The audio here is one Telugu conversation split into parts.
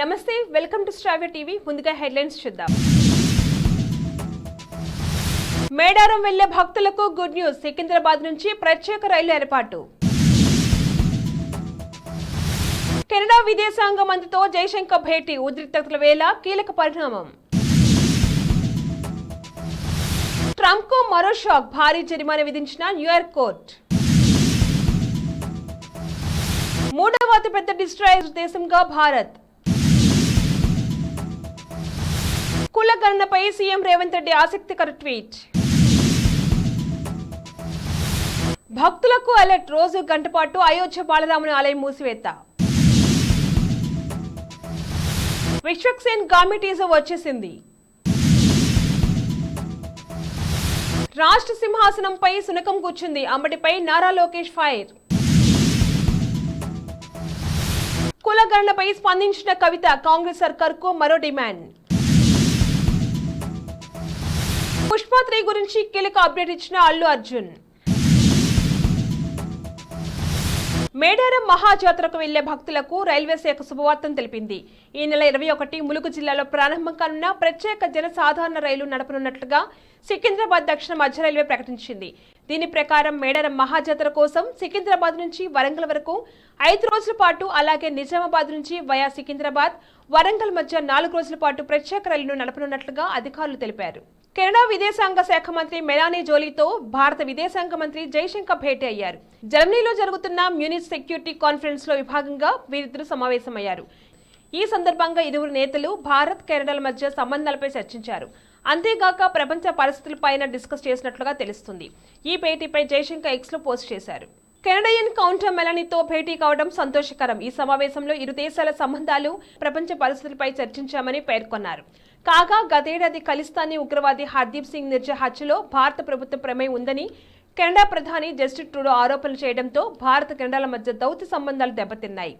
నమస్తే వెల్కమ్ టు స్ట్రావె టీవీ. ముందుగా హెడ్లైన్స్ చూద్దాం. మేడారం వెళ్ళే భక్తులకు గుడ్ న్యూస్. సికింద్రాబాద్ నుంచి ప్రత్యేక రైలు ఏర్పాటు. కెనడా విదేశాంగ మంత్రితో జైశంకర్ భేటీ. ఉద్రిక్తతల వేళ కీలక పరిణామం. ట్రంప్కు మరో షాక్. భారీ జరిమానా విధించిన న్యూయార్క్ కోర్టు. మూడవ అతిపెద్ద డిస్ట్రాయర్ దేశంగా భారత్. కుల గణనపై సీఎం రేవంత్ రెడ్డి ఆసక్తికర ట్వీట్. భక్తులకు అలర్ట్. రోజు గంట పాటు అయోధ్య బాలరాముని ఆలయం మూసివేత. విశ్వక్సేన్ గామి టీజర్ వచ్చేసింది. రాష్ట్ర సింహాసనంపై సునకం కూర్చుంది. అమ్మటిపై నారా లోకేష్ ఫైర్. కులగణనపై స్పందించిన కవిత కాంగ్రెస్ సర్కార్కు మరో డిమాండ్. పుష్ప త్రీ గురించి కీలక అప్డేట్ ఇచ్చిన అల్లు అర్జున్. మేడారం మహాజాతరకు వెళ్ళే భక్తులకు రైల్వే శాఖ శుభవార్తను తెలిపింది. ఈ నెల ఇరవై ఒకటి ములుగు జిల్లాలో ప్రారంభం కానున్న ప్రత్యేక జనసాధారణ రైలు నడపనున్నట్లుగా సికింద్రాబాద్ దక్షిణ మధ్య రైల్వే ప్రకటించింది. దీని ప్రకారం మేడారం మహాజాతర కోసం సికింద్రాబాద్ నుంచి వరంగల్ వరకు ఐదు రోజుల పాటు అలాగే నిజామాబాద్ నుంచి వయా సికింద్రాబాద్ వరంగల్ మధ్య నాలుగు రోజుల పాటు ప్రత్యేక రైలును నడపనున్నట్లుగా అధికారులు తెలిపారు. కెనడా విదేశాంగ శాఖ మంత్రి మెలానీ జోలీతో భారత విదేశాంగ మంత్రి జైశంకర్ భేటీ అయ్యారు. జర్మనీలో జరుగుతున్న మ్యూనిచ్ సెక్యూరిటీ కాన్ఫరెన్స్లో విభాగంగా వీరిద్దరు సమావేశమయ్యారు. ఈ సందర్భంగా ఇరువురు నేతలు భారత్ కెనడాల మధ్య సంబంధాలపై చర్చించారు. అంతేగాక ప్రపంచ పరిస్థితులపైన డిస్కస్ చేసినట్లుగా తెలుస్తుంది. ఈ భేటీపై జైశంకర్ ఎక్స్లో పోస్ట్ చేశారు. కెనడియన్ కౌంటర్ మెలనీతో భేటీ కావడం సంతోషకరం. ఈ సమావేశంలో ఇరు దేశాల సంబంధాలు ప్రపంచ పరిస్థితులపై చర్చించామని పేర్కొన్నారు. కాగా గతేడాది ఖలిస్తానీ ఉగ్రవాది హర్దీప్ సింగ్ నిర్జా హత్యలో భారత ప్రభుత్వం ప్రమేయం ఉందని కెనడా ప్రధాని జస్టిన్ ట్రూడో ఆరోపణలు చేయడంతో భారత కెనడాల మధ్య దౌత్య సంబంధాలు దెబ్బతిన్నాయి.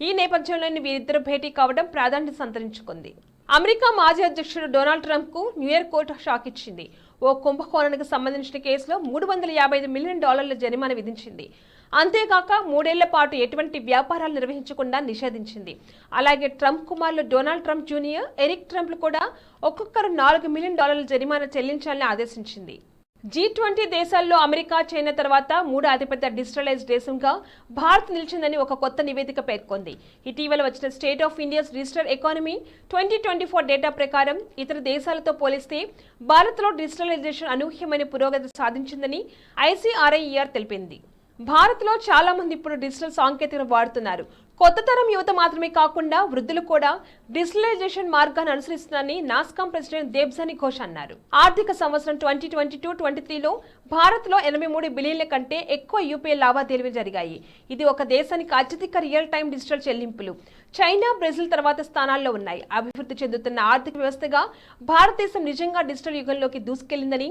ఈ నేపథ్యంలోని వీరిద్దరు భేటీ కావడం ప్రాధాన్యత సంతరించుకుంది. అమెరికా మాజీ అధ్యక్షుడు డొనాల్డ్ ట్రంప్కు న్యూయార్క్ కోర్టు షాక్ ఇచ్చింది ఓ కుంభకోణానికి సంబంధించిన కేసులో మూడు వందల యాభై ఐదు మిలియన్ డాలర్ల జరిమానా విధించింది. అంతేకాక మూడేళ్ళ పాటు ఎటువంటి వ్యాపారాలు నిర్వహించకుండా నిషేధించింది. అలాగే ట్రంప్ కుమారులు డొనాల్డ్ ట్రంప్ జూనియర్ ఎరిక్ ట్రంప్లు కూడా ఒక్కొక్కరు నాలుగు మిలియన్ డాలర్ల జరిమానా చెల్లించాలని ఆదేశించింది. జీ ట్వంటీ దేశాల్లో అమెరికా చైనా తర్వాత మూడో అతిపెద్ద డిజిటలైజ్ దేశంగా భారత్ నిలిచిందని ఒక కొత్త నివేదిక పేర్కొంది. ఇటీవల వచ్చిన state of India's digital economy twenty twenty four data ప్రకారం ఇతర దేశాలతో పోలిస్తే భారత్లో డిజిటలైజేషన్ అనూహ్యమైన పురోగతి సాధించిందని ఐసీఆర్ఐఈఆర్ తెలిపింది. భారత్లో చాలా మంది ఇప్పుడు డిజిటల్ సాంకేతికను వాడుతున్నారు. కొత్త తరం యువత మాత్రమే కాకుండా వృద్ధులు కూడా డిజిటలైజేషన్ మార్గాన్ని అనుసరిస్తున్నారని నాస్కాం ప్రెసిడెంట్ దేబ్సాని ఘోష్ అన్నారు. ఆర్థిక సంవత్సరం ట్వంటీ ట్వంటీ టూ ట్వంటీ త్రీలో భారత్లో ఎనభై మూడు బిలియన్ల కంటే ఎక్కువ యూపీఐ లావాదేవీలు జరిగాయి. ఇది ఒక దేశానికి అత్యధిక రియల్ టైం డిజిటల్ చెల్లింపులు. చైనా బ్రెజిల్ తర్వాత స్థానాల్లో ఉన్నాయి. అభివృద్ధి చెందుతున్న ఆర్థిక వ్యవస్థగా భారతదేశం నిజంగా డిజిటల్ యుగంలోకి దూసుకెళ్ళిందని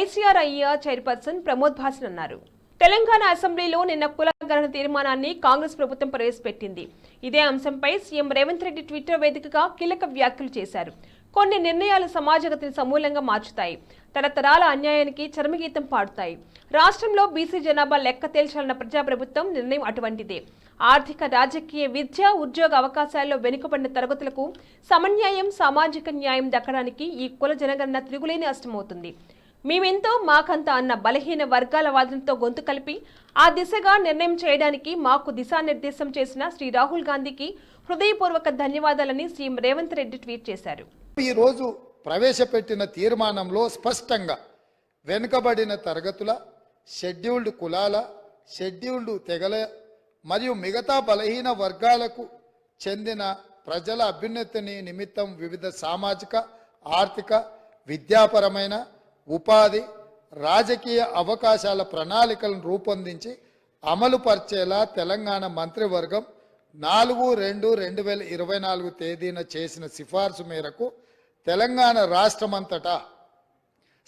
ఐసీఆర్ఐఆర్ చైర్పర్సన్ ప్రమోద్ భాసన్ అన్నారు. తెలంగాణ అసెంబ్లీలో నిన్న కుల గణన తీర్మానాన్ని కాంగ్రెస్ ప్రభుత్వం ప్రవేశపెట్టింది. ఇదే అంశంపై సీఎం రేవంత్ రెడ్డి ట్విట్టర్ వేదికగా కీలక వ్యాఖ్యలు చేశారు. కొన్ని నిర్ణయాలు సమాజగతిని సమూలంగా మార్చుతాయి. తరతరాల అన్యాయానికి చరమగీతం పాడుతాయి. రాష్ట్రంలో బీసీ జనాభా లెక్క తేల్చాలన్న ప్రజాప్రభుత్వం నిర్ణయం అటువంటిదే. ఆర్థిక రాజకీయ విద్య ఉద్యోగ అవకాశాల్లో వెనుకబడిన తరగతులకు సమన్యాయం సామాజిక న్యాయం దక్కడానికి ఈ కుల జనగణన తిరుగులేని అష్టమవుతుంది మేమెంతో మాకంత అన్న బలహీన వర్గాల వాదనతో గొంతు కలిపి ఆ దిశగా నిర్ణయం చేయడానికి మాకు దిశానిర్దేశం చేసిన శ్రీ రాహుల్ గాంధీకి హృదయపూర్వక ధన్యవాదాలని సీఎం రేవంత్ రెడ్డి ట్వీట్ చేశారు. ఈరోజు ప్రవేశపెట్టిన తీర్మానంలో స్పష్టంగా వెనుకబడిన తరగతుల షెడ్యూల్డ్ కులాల షెడ్యూల్డ్ తెగల మరియు మిగతా బలహీన వర్గాలకు చెందిన ప్రజల అభ్యున్నతిని నిమిత్తం వివిధ సామాజిక ఆర్థిక విద్యాపరమైన ఉపాధి రాజకీయ అవకాశాల ప్రణాళికలను రూపొందించి అమలు పరిచేలా తెలంగాణ మంత్రివర్గం నాలుగు రెండు రెండు వేల ఇరవై నాలుగు తేదీన చేసిన సిఫార్సు మేరకు తెలంగాణ రాష్ట్రమంతటా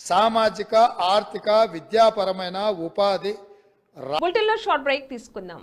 సామాజిక ఆర్థిక విద్యాపరమైన ఉపాధి షార్ట్ బ్రేక్ తీసుకుందాం.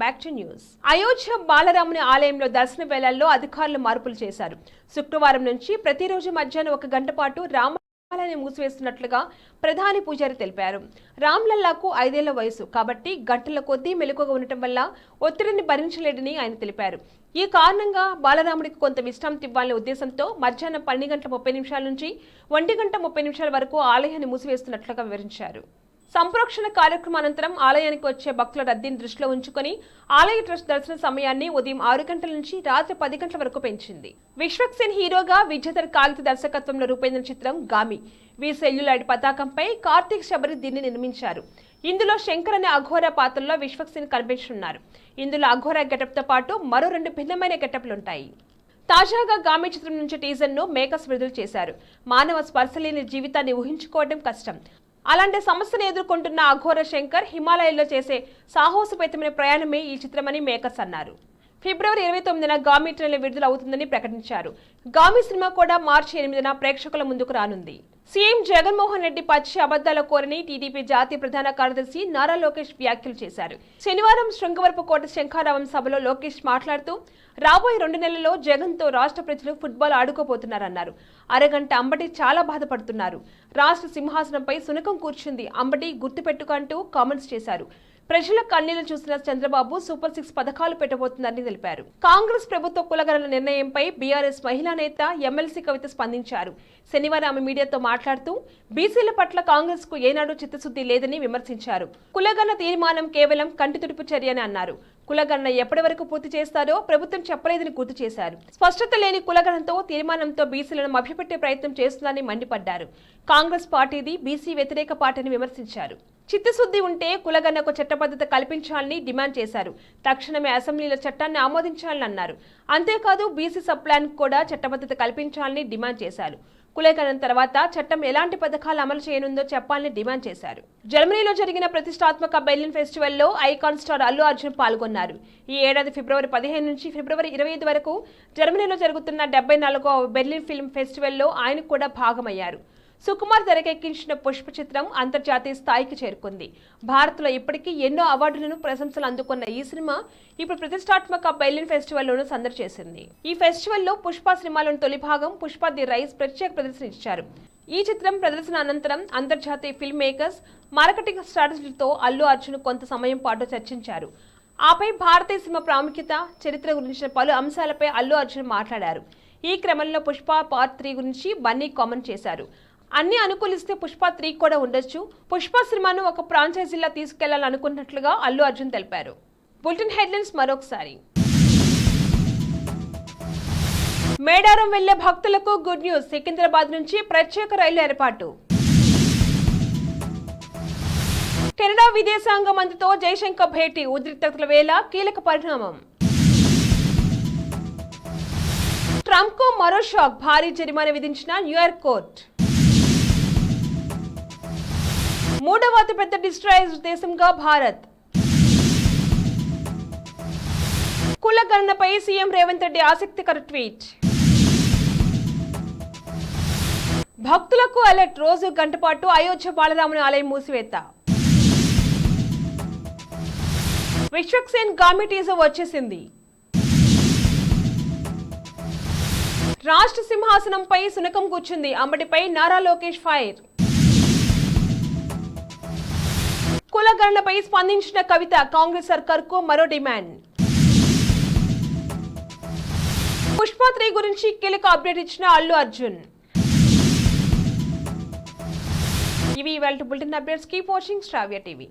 బ్యాక్ టు న్యూస్ అయోధ్య బాలరాముని ఆలయంలో దర్శన వేళల్లో అధికారులు మార్పులు చేశారు. శుక్రవారం నుంచి ప్రతిరోజు మధ్యాహ్నం ఒక గంట పాటు రామాలయాన్ని మూసివేస్తున్నట్లుగా ప్రధాని పూజారి తెలిపారు. రామ్లల్లాకు ఐదేళ్ళ వయసు. కాబట్టి గంటల కొద్దీ మెలకుగా ఉండటం వల్ల ఒత్తిడిని భరించలేడని ఆయన తెలిపారు. ఈ కారణంగా బాలరాముడికి కొంత విశ్రాంతి ఇవ్వాలనే ఉద్దేశంతో మధ్యాహ్నం పన్నెండు గంటల ముప్పై నిమిషాల నుంచి ఒంటి గంట ముప్పై నిమిషాల వరకు ఆలయాన్ని మూసివేస్తున్నట్లుగా వివరించారు. సంప్రోక్షణ కార్యక్రమం అనంతరం ఆలయానికి వచ్చే భక్తుల రద్దీని దృష్టిలో ఉంచుకొని ఆలయ ట్రస్ట్ దర్శన సమయాన్ని ఉదయం ఆరు గంటల నుంచి రాత్రి పది గంటల వరకు పెంచింది. విశ్వక్సేన్ హీరోగా విజేతర్ కాలిత దర్శకత్వంలో రూపొందిన చిత్రం గామి. వి సెల్యులాయిడ్ పతాకంపై కార్తీక్ శబరి దీన్ని నిర్మించారు. ఇందులో శంకర్ అనే అఘోర పాత్రలో విశ్వక్సేన్ కనిపించనున్నారు. ఇందులో అఘోర గెటప్తో పాటు మరో రెండు భిన్నమైన గెటప్లుంటాయి. తాజాగా గామి చిత్రం నుంచి టీజర్ను మేకస్ మేకర్స్ విడుదల చేశారు. మానవ స్పర్శ లేని జీవితాన్ని ఊహించుకోవడం కష్టం. అలాంటి సమస్యను ఎదుర్కొంటున్న అఘోర శంకర్ హిమాలయాల్లో చేసే సాహసోపేతమైన ప్రయాణమే ఈ చిత్రమని మేకర్స్ అన్నారు. ఫిబ్రవరి ఇరవై తొమ్మిదిన గామి ట్రైలర్ విడుదల అవుతుందని ప్రకటించారు. గామి సినిమా కూడా మార్చి ఎనిమిదిన ప్రేక్షకుల ముందుకు రానుంది. సీఎం జగన్మోహన్ రెడ్డి పచ్చి అబద్దాల కోరని టీడీపీ జాతీయ ప్రధాన కార్యదర్శి నారా లోకేష్ వ్యాఖ్యలు చేశారు. శనివారం శృంగవరపు కోట శంఖారావం సభలో లోకేష్ మాట్లాడుతూ రాబోయే రెండు నెలల్లో జగన్తో రాష్ట్ర ప్రజలు ఫుట్బాల్ ఆడుకోబోతున్నారన్నారు. అరగంట అంబటి చాలా బాధపడుతున్నారు. రాష్ట్ర సింహాసనంపై సునకం కూర్చుంది అంబటి గుర్తుపెట్టుకంటూ కామెంట్స్ చేశారు. ప్రజల కన్నీళ్ళు చూసిన చంద్రబాబు సూపర్ సిక్స్ పథకాలు పెట్టబోతుందని తెలిపారు. కాంగ్రెస్ ప్రభుత్వ కులగణన నిర్ణయంపై బీఆర్ఎస్ మహిళా నేత ఎమ్మెల్సీ కవిత స్పందించారు. శనివారం ఆమె మీడియాతో మాట్లాడుతూ బీసీల పట్ల కాంగ్రెస్కు ఏనాడు చిత్తశుద్ధి లేదని విమర్శించారు. కులగణన తీర్మానం కేవలం కంటితుడుపు చర్య అని అన్నారు. కులగణన ఎప్పటి వరకు పూర్తి చేస్తారో ప్రభుత్వం చెప్పలేదని గుర్తు చేశారు. స్పష్టత లేని కులగణంతో తీర్మానంతో బీసీలను మభ్యపెట్టే ప్రయత్నం చేస్తుందని మండిపడ్డారు. కాంగ్రెస్ పార్టీది బీసీ వ్యతిరేక పార్టీని విమర్శించారు. చిత్తశుద్ధి ఉంటే కులగన్నకు చట్టబద్ధత కల్పించాలని డిమాండ్ చేశారు. తక్షణమే అసెంబ్లీలో చట్టాన్ని ఆమోదించాలని అన్నారు. అంతేకాదు బీసీ సబ్ ప్లాన్ కూడా చట్టబద్ధత కల్పించాలని డిమాండ్ చేశారు. కులగణన తర్వాత చట్టం ఎలాంటి పథకాలు అమలు చేయనుందో చెప్పాలని డిమాండ్ చేశారు. జర్మనీలో జరిగిన ప్రతిష్టాత్మక బెర్లిన్ ఫెస్టివల్లో ఐకాన్ స్టార్ అల్లు అర్జున్ పాల్గొన్నారు. ఈ ఏడాది ఫిబ్రవరి పదిహేను నుంచి ఫిబ్రవరి ఇరవై ఐదు వరకు జర్మనీలో జరుగుతున్న డెబ్బై నాలుగో బెర్లిన్ ఫిల్మ్ ఫెస్టివల్లో ఆయన కూడా భాగమయ్యారు. సుకుమార్ తెరకెక్కించిన పుష్ప చిత్రం అంతర్జాతీయ స్థాయికి చేరుకుంది. భారత్లో ఇప్పటికీ ఎన్నో అవార్డులను ప్రశంసలు అందుకున్న ఈ సినిమా ఇప్పుడు ప్రతిష్టాత్మక బెర్లిన్ ఫెస్టివల్లోనూ సందడి చేసింది. ఈ ఫెస్టివల్లో పుష్ప సినిమాలోని తొలి భాగం పుష్ప ది రైస్ ప్రత్యేక ప్రదర్శన ఇచ్చారు ఈ చిత్రం ప్రదర్శన అనంతరం అంతర్జాతీయ ఫిల్మ్ మేకర్స్ మార్కెటింగ్ స్ట్రాటజీలతో అల్లు అర్జున్ కొంత సమయం పాటు చర్చించారు. ఆపై భారతీయ సినిమా ప్రాముఖ్యత చరిత్ర గురించిన పలు అంశాలపై అల్లు అర్జున్ మాట్లాడారు. ఈ క్రమంలో పుష్ప పార్ట్ త్రీ గురించి బన్నీ కామెంట్ చేశారు. అన్ని అనుకూలిస్తే పుష్ప త్రీ కూడా ఉండొచ్చు. పుష్ప సినిమాను ఒక ఫ్రాంచైజీలా తీసుకెళ్ళాలనుకున్నట్లుగా అల్లు అర్జున్ తెలిపారు. బులెటిన్ హెడ్లైన్స్ మరొకసారి. మేడారం వెళ్ళే భక్తులకు గుడ్ న్యూస్. సికింద్రాబాద్ నుంచి ప్రత్యేక రైలు ఏర్పాటు. కెనడా విదేశాంగ మంత్రితో జయశంకర్ భేటీ. ఉద్రిక్తతల వేళ కీలక పరిణామం. ట్రంప్కు మరో షాక్. భారీ జరిమానా విధించిన న్యూయార్క్ కోర్టు. మూడవ అతిపెద్ద డిస్ట్రాయర్ దేశంగా భారత్. కుల గణనపై సీఎం రేవంత్ రెడ్డి ఆసక్తికర ట్వీట్. భక్తులకు అలర్ట్ రోజు గంట పాటు అయోధ్య బాలరాముని ఆలయం మూసివేత. విశ్వక్సేన్ గామి టీజర్ వచ్చేసింది. రాష్ట్ర సింహాసనంపై సునకం కూర్చుంది. అంబటిపై నారా లోకేష్ ఫైర్. కులగణనపై స్పందించిన కవిత కాంగ్రెస్ సర్కార్కు మరో డిమాండ్. పుష్ప త్రీ గురించి కీలక అప్డేట్ ఇచ్చిన అల్లు అర్జున్. ఇవి ఇవాళ bulletin updates. Keep watching Shravya TV.